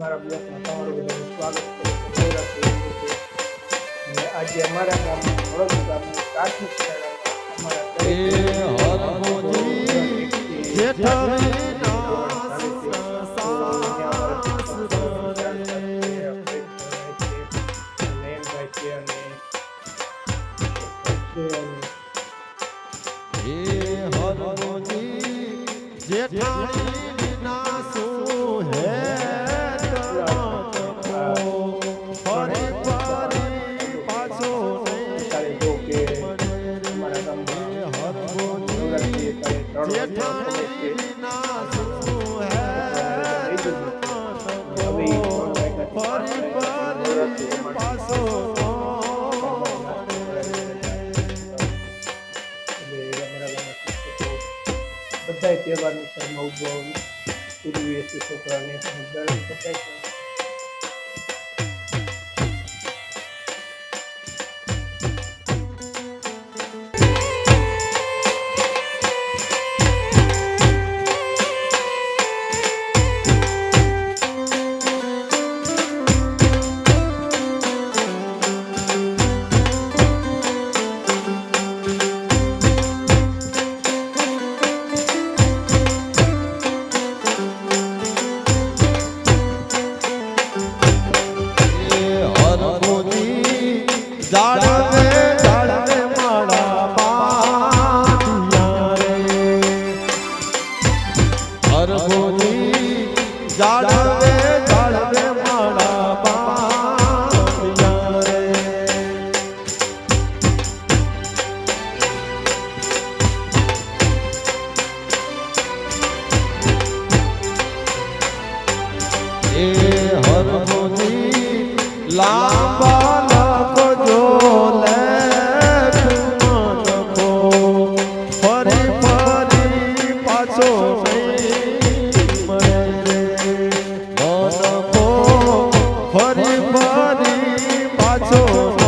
મારા બ્લોગમાં તમારું બધાનું સ્વાગત કરું. અને આજે અમારા ગામમાં વડોદ ગામની પ્રાથમિક શાળામાં અમારા બધા તહેવારની શર્મા ઊભો ઉજવીએ છોકરાને Dada. oh.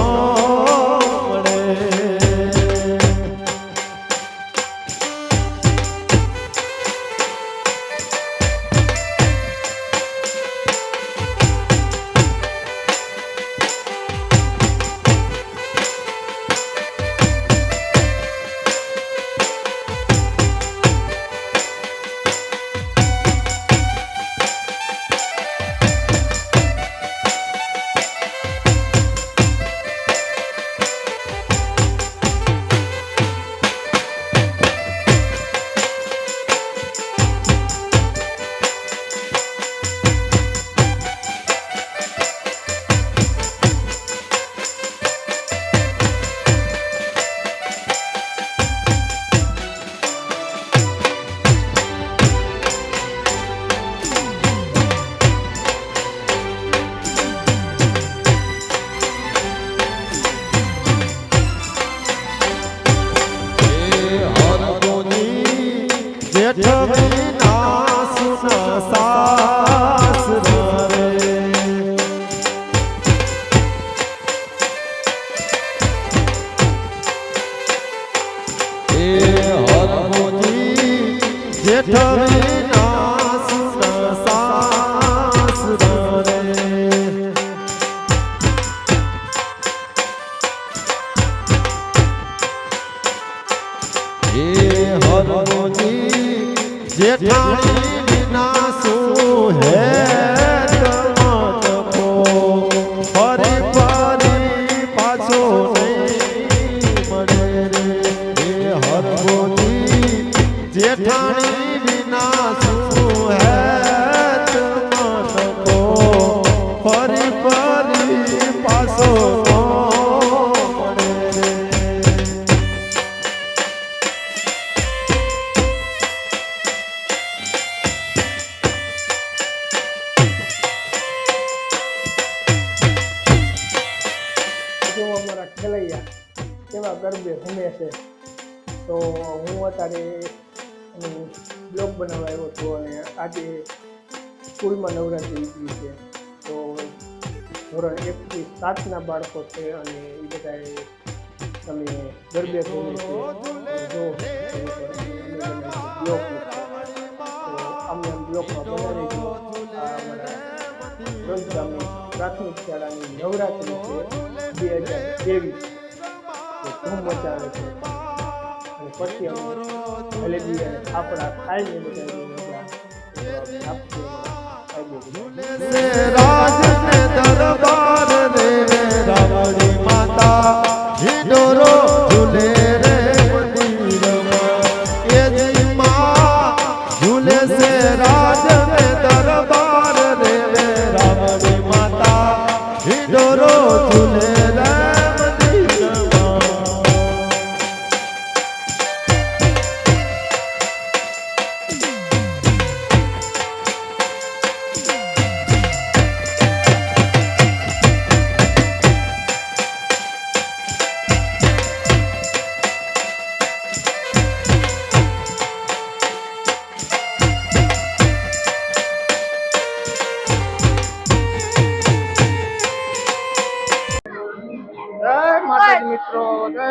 જેઠાણી વિના શું હે ફરી ફરી પાછો નહીં મળે રે હે હરમોજી જેઠાણી છે. તો હું અત્યારે બ્લોગ બનાવવા આવ્યો છું અને આજે સ્કૂલમાં નવરાત્રી ઉજવી છે. તો ધોરણ એકથી સાતના બાળકો છે અને એ બધાએ તમે ગરબે ઘૂમે જો બ્લોગ તો અમે આમ બ્લોગમાં બનાવી પ્રાથમિક શાળાની નવરાત્રી છે, બે હજાર ત્રેવીસ. ધૂમ મચાવે છે. અને પછી અમે જલેબી આપણા ખાઈને મજા દરબાર માતા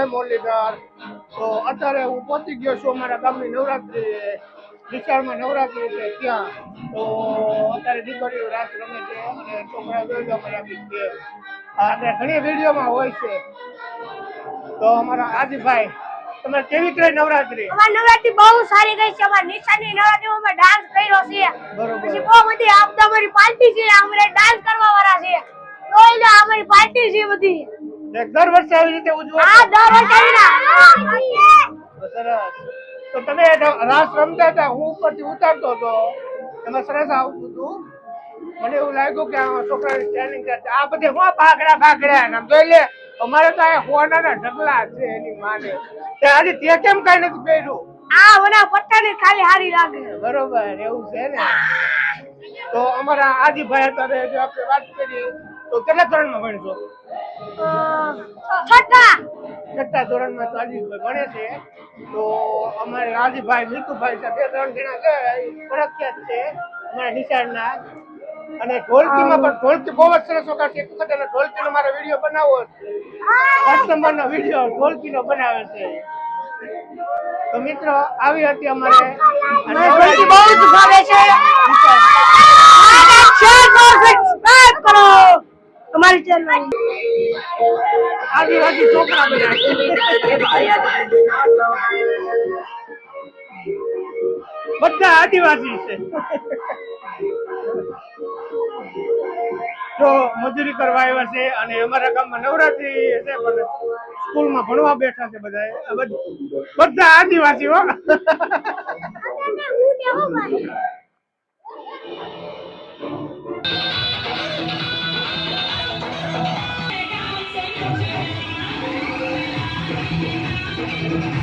જય મુરલીધર તો અત્યારે હું પહોંચી ગયો છું અમારા ગામની નવરાત્રી વિશાળમાં નવરાત્રી છે ત્યાં. તો અત્યારે દીકરીઓ રાત રમે છે. અને છોકરા જોઈ લો છે. આપણે ઘણી વિડીયોમાં હોય છે. તો અમારા આદિભાઈ તમે કેવી કરી નવરાત્રી? અમારી નવરાત્રી બહુ સારી ગઈ છે. અમારી નિશાની નવરાત્રીમાં અમે ડાન્સ કર્યો છે. પછી બહુ બધી આ બધા અમારી પાર્ટી છે. અમારે ડાન્સ કરવા વાળા છે અમારી પાર્ટી છે બધી. દર વર્ષે આવી રીતે ઉજવો. દર વર્ષે સરસ તો તમે રાસ રમતા હતા હું ઉપરથી ઉતારતો હતો. એમાં સરસ આવતું હતું મને એવું લાગ્યું કે આ છોકરાની ટ્રેનિંગ કરતા આ બધે હું ભાગડા ભાગડા ને આમ જોઈ લે અમારે તો આ હોનાના ઢગલા છે એની માને. તે આજે તે કેમ કઈ નથી પહેર્યું? આ મને પટ્ટાની ખાલી હારી લાગે. બરોબર એવું છે ને. તો અમારા આજીભાઈ અત્યારે જો આપણે વાત કરી તો કેટલા ધોરણમાં ભણશો? છઠ્ઠા. છઠ્ઠા ધોરણમાં આજીભાઈ ભણે છે. તો અમારે રાજીભાઈ મીતુભાઈ છે બે ત્રણ જણા પ્રખ્યાત છે અમારા નિશાળના. અને ઢોલકીમાં પણ ઢોલકી બહુ જ સરસ વગાડશે એક વખત એને ઢોલકીનો મારો વીડિયો બનાવવો ફર્સ્ટ નંબરનો વીડિયો ઢોલકીનો બનાવે છે. તો મિત્રો આવી હતી અમારે. ઢોલકી બહુ જ ભાવે છે લાઈક શેર કરો સબસ્ક્રાઇબ કરો આદિવાસી બધા આદિવાસી છે. તો મજૂરી કરવા આવ્યા છે અને અમારા ગામમાં નવરાત્રી છે પણ સ્કૂલમાં ભણવા બેઠા છે બધા બધા આદિવાસી આદિવાસીઓ Yeah.